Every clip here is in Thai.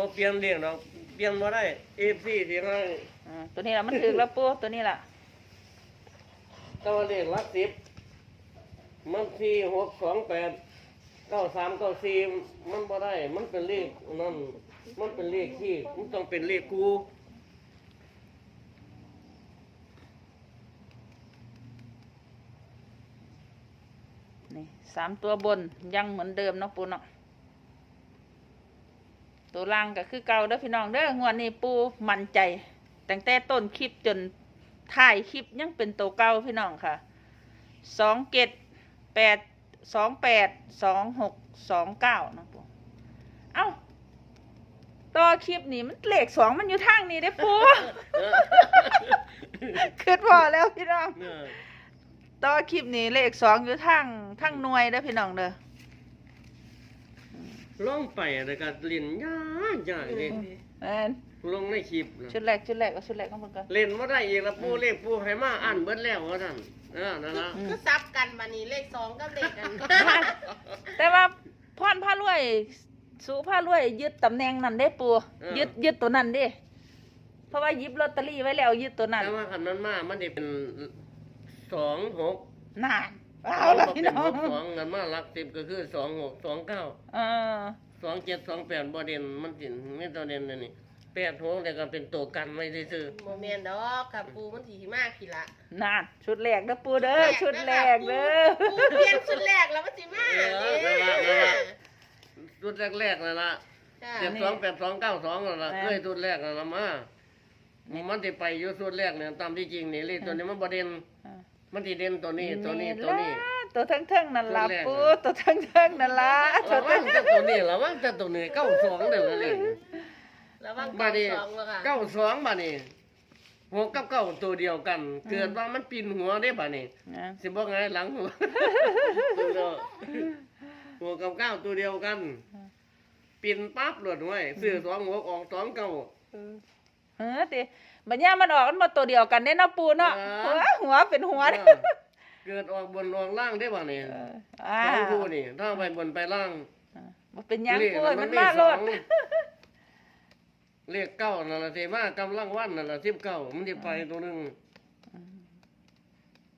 บ่เปลี่ยนเรียงดอกเปลี่ยนบ่ได้เอฟซีที่ให้อ่าตัวนี้ล่ะมันถึกแล้วปูตัวนี้ล่ะแตัวาเลขหลักสิบมันสี่หกสองแปดเก้าสามเก้าสี่มันบ่ได้ มันเป็นเลขนั่นมันเป็นเลขที่มันต้องเป็นเลขกูนี่สามตัวบนยังเหมือนเดิมเนาะปูเนาะ ตัวล่างก็คือเก่าเด้อพี่น้องเด้องวดนี้ปูมั่นใจตั้งแต่ต้นคลิปจนท้ายคลิปยังเป็นตัวเก่าพี่น้องค่ะสองเกตแปดสองแปดสองหกสองเก้านาะปูเอ้าต่อคลิปนี่มันเลขสองมันอยู่ทางนี้เด้อปูคิดพอแล้วพี่น้องเออต่อคลิปนี้เลขสองอยู่ทางทางหน่วยเด้อพี่น้องเด้อ ลงไปแล้วก็เล่นยากยากเลยแม่นลงในคลิปนะชุดแรกชุดแรกก็ชุดแรกของเพิ่นก่อน เล่นบ่ได้อีกแล้วปูเลขปูให้มาอ่านเบิดแล้วว่าท่านเออนั่นละอืมก็ซับกันมานี่เลขสองกับเลขกันแต่ว่าพรพารวย สูพารวยยึดตำแหน่งนั้นได้ปูยึดยึดตัวนั้นเด้เพราะว่าหยิบลอตเตอรี่ไว้แล้วยึดตัวนั้นแต่ว่าคันนั้นมามันได้เป็นสองหกนาน เอาละพี่น้องสองกันมาหลักสิบก็คือสองหกสองเก้าเออสองเจ็ดสองแปดบ่เด่นมันสิไม่ตัวเด่นเลยนี่แปดหกแต่ก็เป็นตัวกันไว้ซื่อโมเมนดอกกับปูมันถีมากพี่ละนานชุดแรกเด้อปูเด้อชุดแรกเด้อปูเปลี่ยนชุดแรกแล้วมันถีมากเนี่ยๆรุ่นแรกๆนั่นละจ้ะเจ็ดสองแปดสองเก้าสองนั่นละเคยรุ่นแรกนั่นละมามันจะไปอยู่รุ่นแรกเนี่ยตามที่จริงนี่เลขตัวนี้มันบ่เด่นอ่า มันที่เด่นตัวนี้ตัวนี้ตัวนี้ตัวทั้งทั้งๆนั่นล่ะชุดแรกปูตัวทั้งทั้งๆนั่นล่ะตัระววัทั้งงจะตัวนี้ระวังจะตัวนี้เก้าสองเด้อเลยระวังบาดนี้สองแล้วค่ะเก้าสองบาดนี้หกกับเก้าตัวเดียวกัน เกิดว่ามันปีนหัวได้บาดนี้ นะสิบอกไงหลังหัวตัวเดียวหัวกับเก้าตัวเดียวกันปีนปั๊บหลุดไว้ซื้อสองหัวออกสองเก้าเออ ติบัดเนี้ยมันออกมันมาตัวเดียวกันเด้เนาะปูเนาะอ่าหัวหัวเป็นหัวเด้เกิดออกบนออกล่างได้บาดนี้เอออ่าสองคู่นี่ถ้าไปบนไปล่าง บ่เป็นหยังเลขปูน่ะมันมีมาสโลอดงเลขเก้านั่นละเทมากำลังวันนั่นละสิบเก้ามันจะไปตัวหนึ่ง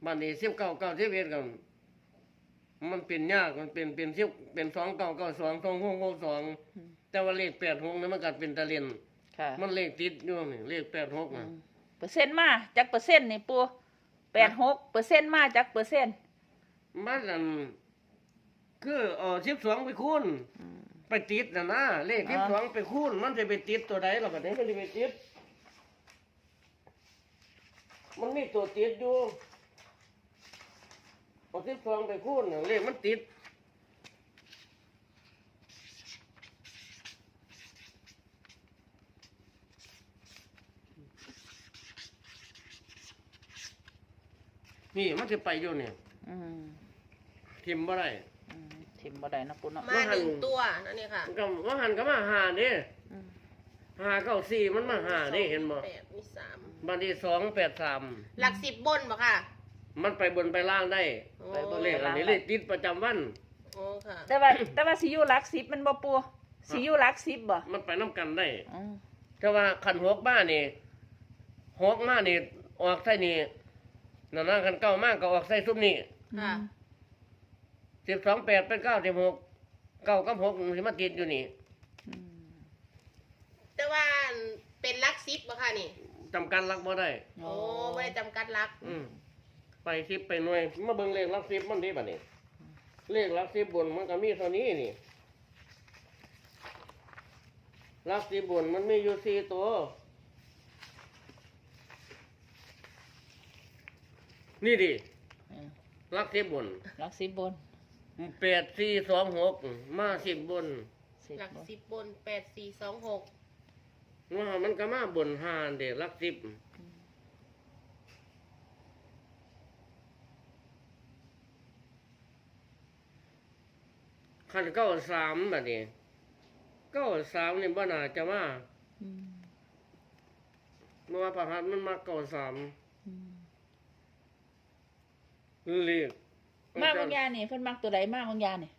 บ้านนี้สิบเก้าเก้าสิบเอ็ดกัน มันเป็นยากมันเป็นเป็นสิบเป็นสองเก้าเก้าสองสองหกหกสองแต่ว่าเลขแปดหกนี่มันกัดเป็นตะเลียน ค่ะมันเลขติดอยู่นี่เลขแปดหกนะเปอร์เซ็นต์มาจักเปอร์เซ็นต์นี่ปู86เปอร์เซ็นต์มาจักเปอร์เซ็นต์มันอันคือเออสิบสองไปคูณไปติดนะนะเลขสิบสองไปคูณมันจะไปติดตัวใดหรอแบบนี้มันจะไปติด มันมีตัวติดอยู่เอาสิบสองไปคูณน่ะเลขมันติด นี่มันจะไปอยู่เนี่ยอืมทิมบ่ได้อืมทิมบ่ได้เนาะปูเนาะมาหนึ่งตัวนั่นนี่ค่ะมันก็ว่าหันก็มาหาเด้อืมหาเก้าสี่มันมาหาเด้เห็นบ่แปดมีสามบันที่สองแปดสามหลักสิบบนบ่ค่ะ มันไปบนไปล่างได้โอ้แต่ตัวเลขอันนี้เลขติดประจำวัน โอ้ค่ะ แต่ว่าแต่ว่าสิอยู่หลัก10มันบ่ปูสิอยู่หลัก10บ่มันไปน้ำกันได้ อืมแต่ว่าขันหกบ้านนี่หกมานี่ออกใส่นี่ นั่นนะขันเก้ามากก็ออกใส่ซุ้มนี่ค่ะ สิบสองแปดเป็นเก้าสิบหกเก้ากับหกมันสิมาติดอยู่นี่อืมแต่ว่าเป็นหลักสิบบ่ค่ะนี่ จำกันรักบ่ได้ โอ้ไม่ได้จำกัดหลัก อืมไปสิบไปหน่วยมาเบิ่งเลขหลักสิบมันดีบัดนี้เลขหลักสิบบนมันก็มีเท่านี้นี่หลักสิบบนมันมีอยู่สี่ตัว นี่ดิอืมหลักสิบบนหลัก10บนแปดสี่สองหกมาสิบบน10หลักบนสิบบนแปดสี่สองหกว่ามันก็มาบนหานเด็กหลักสิบคันเก้าสามแบบนี้เก้าสามนี่บ่น่าจะมาอืม เมื่อว่าประหัสมันมาเก้าสาม อืม เรียกมาบางยานี่เพิ่นมักตัวใดมาบางยานี่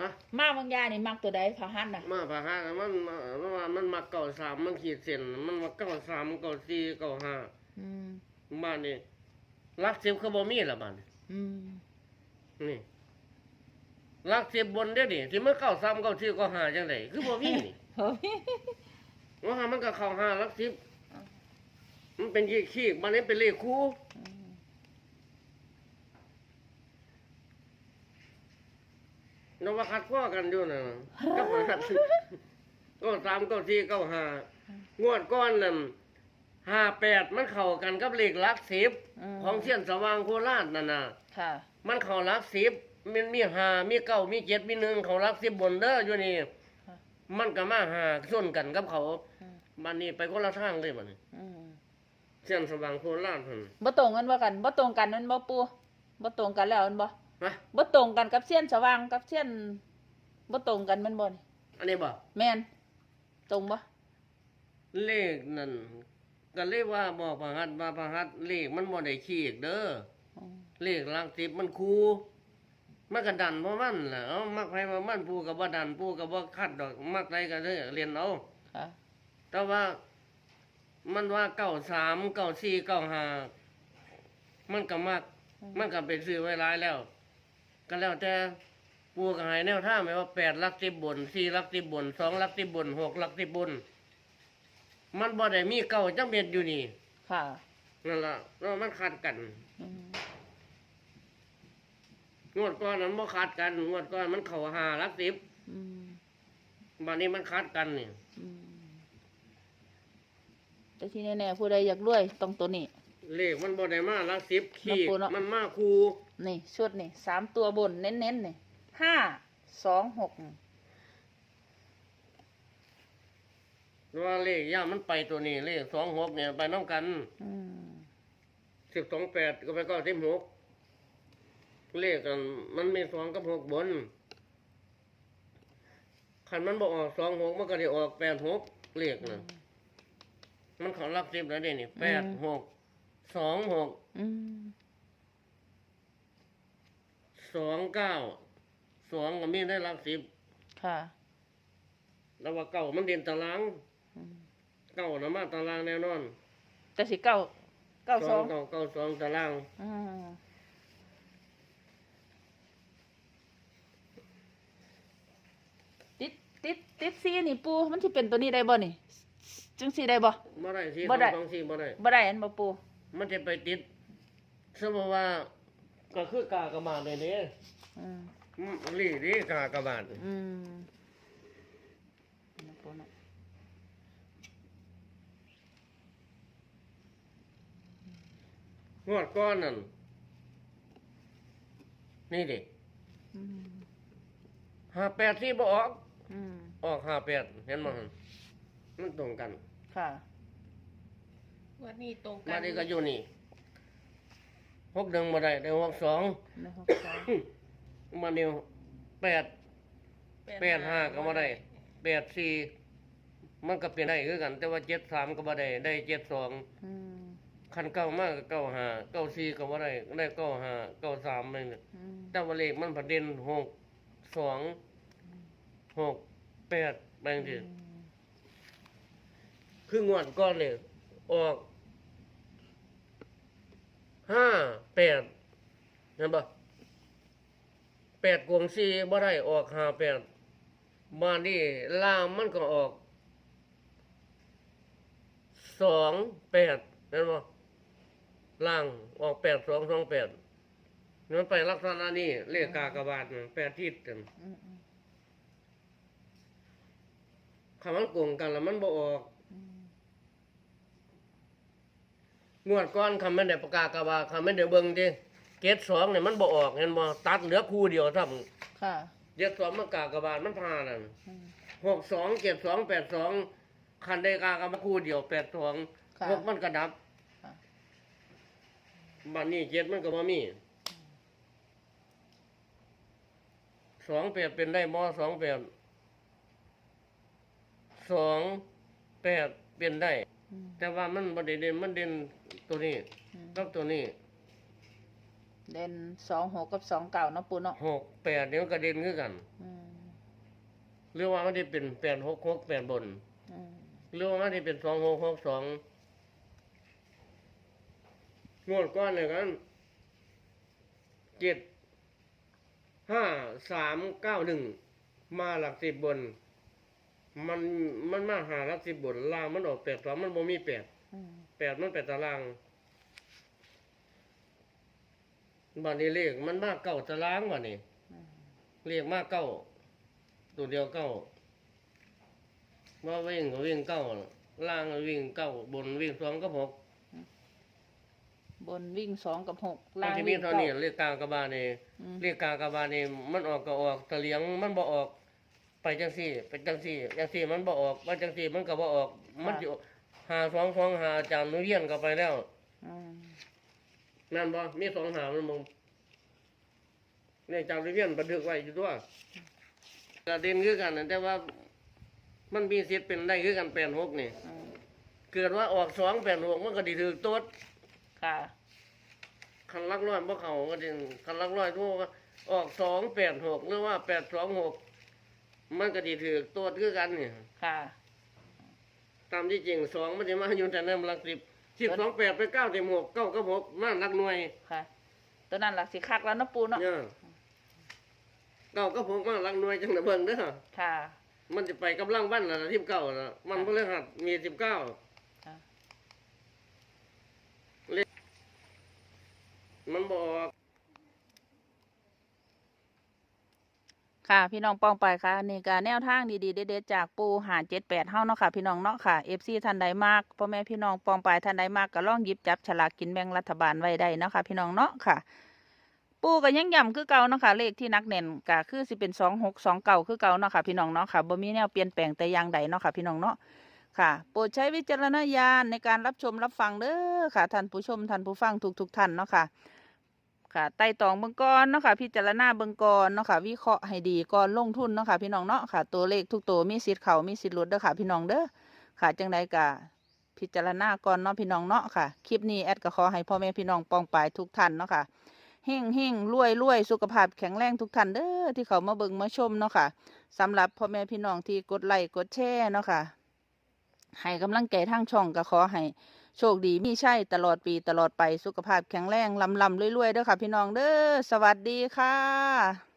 ฮะมาบางยานี่มักตัวใดพะหันน่ะมาพะฮะมันมันว่ามันมาเก่าสามมันขีดเส้นมันมาเก่าสามเก่าสี่เก่าห้าอืมบ้านนี่รักสิบเขาบ่มีละบ้านนี่อืมนี่รักสิบบนได้อนี่ที่มันเก่าสามเก่าสี่เก่าห้าจังไดคือบ่มีนี่เฮ้ยว่าหามันก็เข้าห้ารักสิบมันเป็นขี้ขี้มันนี่เป็นเลขคู่ อืม นว่าคัดข้อกันอยู่น่ะก็มาคัดก็สามเก้าสี่เก้าห้างวดก้อนนั่นห้าแปดมันเข้ากันกับเลขหลักสิบมของเสี้ยนสว่างโคราชนั่นน่ะค่ะมันเข้าหลักสิบมันมีห้ามีเก้ามีเจ็ดมีหนึ่งเขาหลักสิบบนเด้ออยู่นี่ค่ะมันก็มาหาส่วนกันกับเขาอืมมันนี่ไปคนละทางเลยมันอืมเสี้ยนสว่างโคราชพันบ่ตรงกันว่ากันบ่ตรงกันนั่นบ่ปูบ่ตรงกันแล้วมันบ่ นะบ่ตรงกันกับเส้นสว่างกับเส้นบ่ตรงกันแมันบ่นี่อันนี้บ่แม่นตรงบ่เลขนั่นก็เลยว่าบอกพระหัตถ์ว่าพระหัตถ์เลขมันบ่ได้ขีดเด้ออืมเลขหลักสิบมันคูมันก็ดันเพราะมันแหละเอามักไปว่ามันปูกับว่าดันปูกับว่าคัดดอกมักไรก็เลยเรียนเอา ค่ะแต่ว่ามันว่าเก้าสามเก้าสี่เก้าห้ามันก็มักมันก็เป็นซื้อไว้หลายแล้ว ก็แล้วแต่ปูก็ใหายแนวท่างไหมว่าแปดลักสิบบนสี่ลักสิบบนสองลักสิบบนหกลักสิบบน มันบ่ได้มีเก้าจังเบ็ดอยู่นี่ค่ะนั่นล่ะแล้วมันขัดกันอืมงวดก่อนนั้นบ่ขัดกันงวดก่อนมันเข้าหาลักสิบอืมบัดนี้มันขัดกันนี่ อืมแต่ที่แน่ๆผู้ใดอยากรวยต้องตัวนี้ เลขมันบ่ได้มาลักสิบขีดแล้วปูเนาะมันมาคูนี่ชุดนี่สามตัวบนเน้นๆนี่ห้าสองหกว่าเลขย่ามันไปตัวนี้ เลขสองหกเนี่ยไปน้องกันอืมสิบสองแปดก็ไปเก้าสิบหกเลขกัน มันมีสองกับหกบนคันมันบอกออกสองหกมันก็ได้ออกแปดหกเลขนะมันเขาลักสิบแล้วเด้นี่แปดหก สองหกอืมสองเก้าสองก็มีได้ลักสิบค่ะ แล้วว่าเก้ามันเด่นตารางอืมเก้านะมาตารางแน่นอนแต่สิเก้าเก้าสองเก้าเก้าสองตาราง อืมติดติดติดซีนี่ปูมันที่เป็นตัวนี้ได้บ่นี่จังสีได้บ่บ่ได้ที่บ่ได้สองสี่บ่ได้บ่ได้อันบ่ปู มันจะไปติดสมมติว่าก็คือกากระบาดเลยเนี่ยอืมอืมลีนี่กากระบาดอืมนะปูเนาะงวดก้อนนั่นนี่ดิอืมห้าแปดที่บออก อืมออกห้าแปดเห็นมั้ยมันตรงกัน ค่ะ วันนี้ตรงกัมานดีก็อยู่นี่หกหนึ่งมาได้ได้หกสองในหกสองมาเดียวแปดแปดห้าก็มาได้แปดสี่มันก็เป็นได้คือกัน แต่ว่าเจ็ดสามก็มาได้ได้เจ็ดสองอืมคันเก้ามากก็เก้าห้าเก้าสี่ก็มาได้ได้เก้าห้าเก้าสามเลยเนี่ยอืมแต่ว่าเลขมันประเด็นหกสองหกแปดแบงทีคืองวดก้อนเลยออก ห้าแปดเห็นปะแปดกวงสี่บ่ได้ออกห้าแปดบ้านนี่ล่างมันก็ออกสองแปดเห็นปะล่างออกแปดสองสองแปดมันไปลักษณะนี้เรียกกากบาทน่ะแปดทิศกันอืมอืมคำมันโกงกันแล้วมันบ่ออก อืม งวดก้อนคำมันได้ประกาศกบาคำมันได้เบิ่งดิเกตสองเนี่ยมันบ่ออกเห็นบ่ตัดเหลือคู่เดียวทค่ะำเกตสองมันกากบาทมันพานั่นอืม หกสองเจ็ดสองแปดสองคันได้กากบาคู่เดียวแปดสองค่ะหกมันกระดับค่ะ บัดนี้เจ็ดมันก็บ่มีสองแปดเป็นได้บ่สองแปดสองแปดเป็นได้อืม แต่ว่ามันบ่ได้เด่นมันเด่นตัวนี้อืมกับตัวนี้เด่นสองหกกับสองเก่าเนาะปูเนาะหกแปดเดี๋ยวก็เด่นคือกันอืมหรือว่ามันจะเป็นแปดหกหกแปดบนอืมหรือว่ามันจะเป็นสองหกหกสองงวดก้อนเนี่ยกันเจ็ดห้าสามเก้าหนึ่งมาหลักสิบบน มันมันมาหาหลักสิบบนล่างมันออกแปดสองมันบ่มีแปดอืมแปดมันแปดตารางบัดนี้เลขมันมากเก้าตารางบัดนี้อืมเลขมากเก้าตัวเดียวเก้าว่าวิ่งก็วิ่งเก้าล่างก็วิ่งเก้าบนวิ่งสองกับหกบนวิ่งสองกับหกมันล่างจะมีวิ่งเท่าเก้านี้เลขกลางกระบานี่อืมเลขกลางกระบานี่มันออกก็ออกตะเลียงมันบ่ออก ไปจังสี่ไปจังสี่จังสี่มันบ่ออกว่าจังสี่มันก็บ่ออก มันสิหาสองสองหาอาจารย์นุเรียนก็ไปแล้วอืมนั่นบ่มีสองหามันบ่เนี่ยอาจารย์นุเรียนบันทึกไว้อยู่ตัวก็เด่นคือกันนะแต่ว่า มันมีสิทธิ์เป็นได้คือกันแปดหกนี่ อืมเกิดว่าออกสองแปดหกมันก็ดีถือโต๊ดค่ะคันลักร้อยบ่เขาก็ดีคันลักร้อยทั่วก็ออกสองแปดหกหรือว่าแปดสองหก มันก็ดีถือโต๊ดคือกันนี่ค่ะ ตามที่จริงสองมันจะมาอยู่แต่เนิ่มหลักสิบสิบสองแปดไปเก้าเต็มหกเก้ากับหกมาหลักหน่วยค่ะ ตัวนั้นหลักสิคักแล้วเนาะปูเนาะเนี่ยเก้ากับหกมาหลักหน่วยจังนะเบิ่งเด้อค่ะ มันจะไปกำลังบ้านละที่เก้าละมันพฤหัสมีสิบเก้าค่ะมันบอก ค่ะพี่น้องปองไปค่ะนี่ก็แนวทางดีๆเด็ดๆจากปูหาเจ็ดแปดเฮาเนาะค่ะพี่น้องเนาะค่ะเอฟซีท่านใดมากพ่อแม่พี่น้องปองไปท่านใดมากก็ล่องหยิบจับฉลากกินแบ่งรัฐบาลไว้ได้เนาะค่ะพี่น้องเนาะค่ะ ปูก็ยังย้ำคือเก่าเนาะค่ะเลขที่นักแน่นก็คือสิเป็นสองหกสองเก่าคือเก่าเนาะค่ะพี่น้องเนาะค่ะบ่มีแนวเปลี่ยนแปลงแต่อย่างใดเนาะค่ะพี่น้องเนาะค่ะโปรดใช้วิจารณญาณในการรับชมรับฟังเด้อค่ะท่านผู้ชมท่านผู้ฟังทุกๆท่านเนาะค่ะ ค่ะไต่ตองเบิ่งก่อนเนาะค่ะพิจารณาเบิ่งก่อนเนาะค่ะวิเคราะห์ให้ดีก่อนลงทุนเนาะค่ะพี่น้องเนาะค่ะ ตัวเลขทุกตัวมีสิทธิ์เข้ามีสิทธิ์หลุดเด้อค่ะพี่น้องเด้อค่ะจังใดก็พิจารณาก่อนเนาะพี่น้องเนาะค่ะคลิปนี้แอดก็ขอให้พ่อแม่พี่น้องปองปายทุกท่านเนาะค่ะเฮ่งเฮ่งรวยรวยสุขภาพแข็งแรงทุกท่านเด้อที่เขามาเบิ่งมาชมเนาะค่ะสำหรับพ่อแม่พี่น้องที่กดไลค์กดแชร์เนาะค่ะให้กำลังใจทางช่องก็ขอให้ โชคดีมีใช่ตลอดปีตลอดไปสุขภาพแข็งแรงลำลำรวยๆเด้อค่ะพี่น้องเด้อสวัสดีค่ะ